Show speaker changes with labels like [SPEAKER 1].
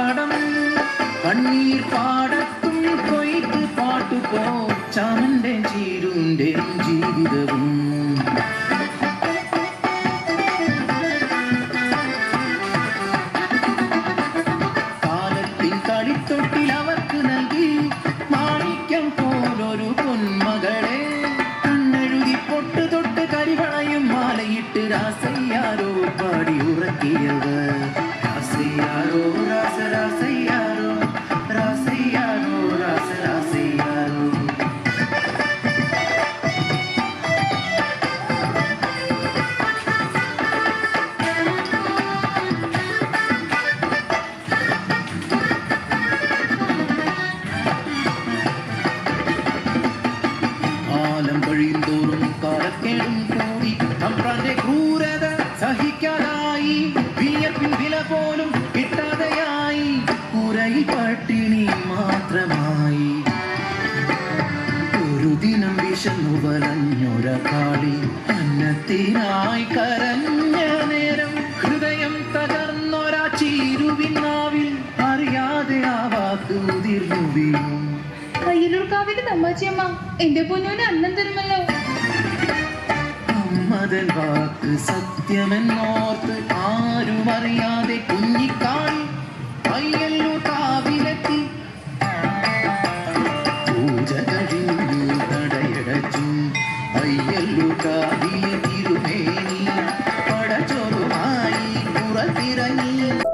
[SPEAKER 1] പാടം. കണ്ണീർ പാടത്തും കൊയ്ത്ത് പാട്ടുപോ ചാമന്റെ ചീരുന്റെ ജീവിതവും. മാണിക്യം കരിവളയും രാസയ്യാരോ പാടി ഉറക്കിയവർ. രാസയ്യാരോ കാലം കഴിയും തോറും കാലക്കേടും കൂടി. തമ്പ്രാന്റെ ക്രൂരത സഹിക്കാതായി. വിയപ്പിൻ വില പോലും കിട്ടാതെയായി. കുരയിൽ പട്ടിണി മാത്രമായി. ഒരു ദിനം വിശന്നു വലഞ്ഞൊര കാളി അന്നത്തിനായി കരഞ്ഞ നേരം ഹൃദയം തകർന്നൊരാ ചീരുവിനാവിൽ അറിയാതെ ആ വാക്ക് ഉതിർന്നു വീണു.
[SPEAKER 2] കയ്യിലൂർക്കാവിലെ തമ്മാച്ചിയമ്മ എന്റെ പൊന്നൂന് അന്നം തരുമല്ലോ.
[SPEAKER 1] അമ്മതൻ വാക്ക് സത്യമെന്നോർത്ത് ആരും അറിയാതെ കുഞ്ഞിക്കാണി അയ്യല്ലു കാവിലെത്തി. പൂജ കഴിഞ്ഞു നടയടച്ചു അയ്യല്ലു കാവിലെ